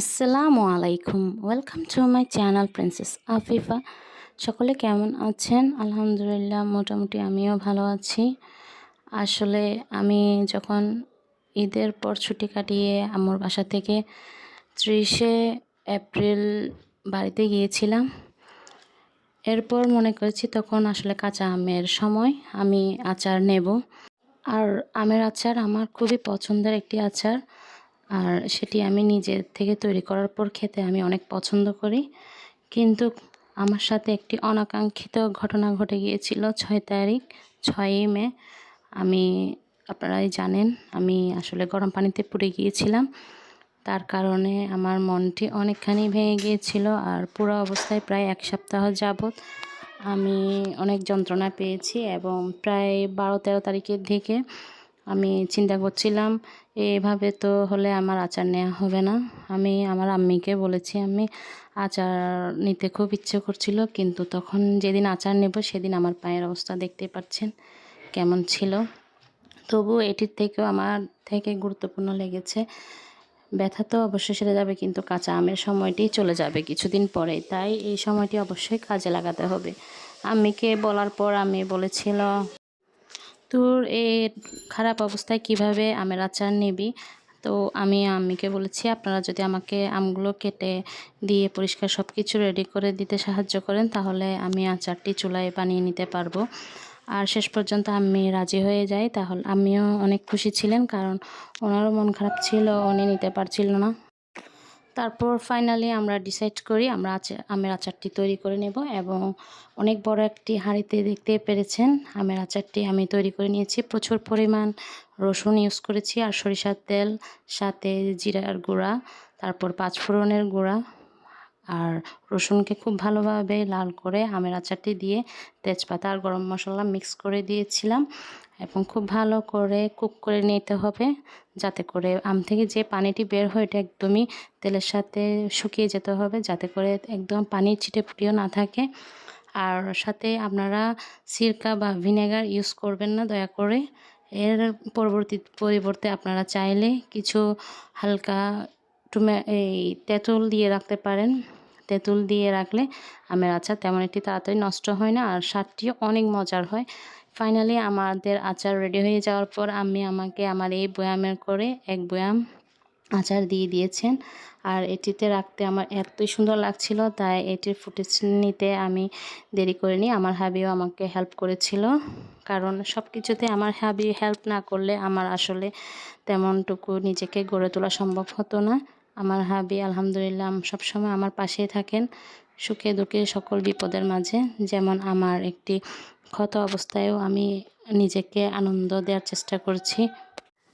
আসসালামু আলাইকুম। Welcome to my channel princess Afifa সকলে কেমন আছেন? আলহামদুলিল্লাহ, মোটামুটি আমিও ভালো আছি। আসলে আমি যখন ঈদের পর ছুটি কাটিয়ে আমার বাসা থেকে ত্রিশে এপ্রিল বাড়িতে গিয়েছিলাম, এরপর মনে করেছি তখন আসলে কাঁচা আমের সময়, আমি আচার নেব। আর আমের আচার আমার খুবই পছন্দের একটি আচার। আর সেটি আমি নিজের থেকে তৈরি করার পর খেতে আমি অনেক পছন্দ করি। কিন্তু আমার সাথে একটি অনাকাঙ্ক্ষিত ঘটনা ঘটে গিয়েছিল ছয় তারিখ, ছয়ই মে। আমি, আপনারাই জানেন, আমি আসলে গরম পানিতে পুড়ে গিয়েছিলাম। তার কারণে আমার মনটি অনেকখানি ভেঙে গিয়েছিল আর পুরো অবস্থায় প্রায় এক সপ্তাহ যাবৎ আমি অনেক যন্ত্রণা পেয়েছি এবং প্রায় বারো তেরো তারিখের দিকে আমি চিন্তা করছিলাম, এভাবে তো হলে আমার আচার নেওয়া হবে না। আমি আমার আম্মিকে বলেছি আমি আচার নিতে খুব ইচ্ছে করছিল, কিন্তু তখন যেদিন আচার নেব সেদিন আমার পায়ের অবস্থা দেখতে পাচ্ছেন কেমন ছিল। তবু এটির থেকেও আমার থেকে গুরুত্বপূর্ণ লেগেছে, ব্যথা তো অবশ্যই সেরে যাবে, কিন্তু কাঁচা আমের সময়টি চলে যাবে কিছুদিন পরে তাই এই সময়টি অবশ্যই কাজে লাগাতে হবে। আম্মিকে বলার পর আমি বলেছিল তোর এই খারাপ অবস্থায় কীভাবে আমের আচার নিবি? তো আমি আম্মিকে বলেছি, আপনারা যদি আমাকে আমগুলো কেটে দিয়ে পরিষ্কার সব কিছু রেডি করে দিতে সাহায্য করেন, তাহলে আমি আচারটি চুলায় বানিয়ে নিতে পারব। আর শেষ পর্যন্ত আমি রাজি হয়ে যাই তাহলে আমিও অনেক খুশি ছিলেন, কারণ ওনারও মন খারাপ ছিল, উনি নিতে পারছিল না। তারপর ফাইনালি আমরা ডিসাইড করি, আমরা আচার, আমের আচারটি তৈরি করে নেব এবং অনেক বড় একটি হাঁড়িতে দেখতে পেরেছেন, আমের আচারটি আমি তৈরি করে নিয়েছি। প্রচুর পরিমাণ রসুন ইউজ করেছি আর সরিষার তেল, সাথে জিরার গুঁড়া, তারপর পাঁচফোড়নের গুঁড়া আর রসুনকে খুব ভালোভাবে লাল করে আমের আচারটি দিয়ে তেজপাতা আর গরম মশলা মিক্স করে দিয়েছিলাম। এবং খুব ভালো করে কুক করে নিতে হবে যাতে করে আম থেকে যে পানিটি বের হয় এটা একদমই তেলের সাথে শুকিয়ে যেতে হবে যাতে করে একদম পানির ছিটে ফুটিও না থাকে। আর সাথে আপনারা সিরকা বা ভিনেগার ইউজ করবেন না, দয়া করে। এর পরবর্তী পরিবর্তে আপনারা চাইলে কিছু হালকা টুমে, এই তেঁতুল দিয়ে রাখতে পারেন। তেঁতুল দিয়ে রাখলে আমের আচার তেমন একটি তাড়াতাড়ি নষ্ট হয় না আর স্বাদটিও অনেক মজার হয়। ফাইনালি আমাদের আচার রেডি হয়ে যাওয়ার পর আমি আমাকে আমার এই বয়ামের করে এক বয়াম আচার দিয়ে দিয়েছেন। আর এটিতে রাখতে আমার এতই সুন্দর লাগছিল, তাই এটির ফুটেজ নিতে আমি দেরি করিনি। আমার হাবিও আমাকে হেল্প করেছিল, কারণ সব কিছুতে আমার হাবি হেল্প না করলে আমার আসলে তেমনটুকু নিজেকে গড়ে তোলা সম্ভব হতো না। আমার হাবি আলহামদুলিল্লাহ, সবসময় আমার পাশেই থাকেন। সুখে দুঃখে সকল বিপদের মাঝে, যেমন আমার একটি ক্ষত অবস্থায়ও আমি নিজেকে আনন্দ দেওয়ার চেষ্টা করছি।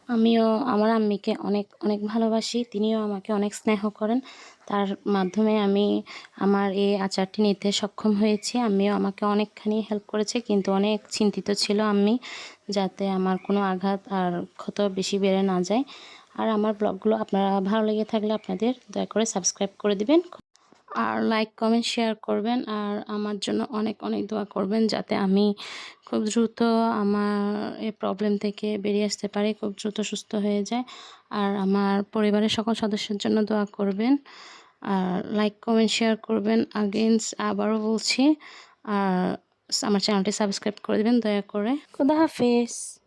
আমিও, আমার আম্মিকে অনেক অনেক ভালোবাসি, তিনিও আমাকে অনেক স্নেহ করেন। তার মাধ্যমে আমি আমার এই আচারটি নিতে সক্ষম হয়েছি। আমিও আমাকে অনেকখানি হেল্প করেছে, কিন্তু অনেক চিন্তিত ছিল আমি যাতে আমার কোনো আঘাত আর ক্ষত বেশি বেড়ে না যায়। আর আমার ব্লগগুলো আপনারা ভালো লেগে থাকলে আপনাদের দয়া করে সাবস্ক্রাইব করে দিবেন। আর লাইক কমেন্ট শেয়ার করবেন। আর আমার জন্য অনেক অনেক দোয়া করবেন যাতে আমি খুব দ্রুত আমার এই প্রবলেম থেকে বেরিয়ে আসতে পারি, খুব দ্রুত সুস্থ হয়ে যায়। আর আমার পরিবারের সকল সদস্যের জন্য দোয়া করবেন। আর লাইক কমেন্ট শেয়ার করবেন। আগেন্স আবারও বলছি, আর আমার চ্যানেলটি সাবস্ক্রাইব করে দেবেন দয়া করে। খুদা হাফেজ।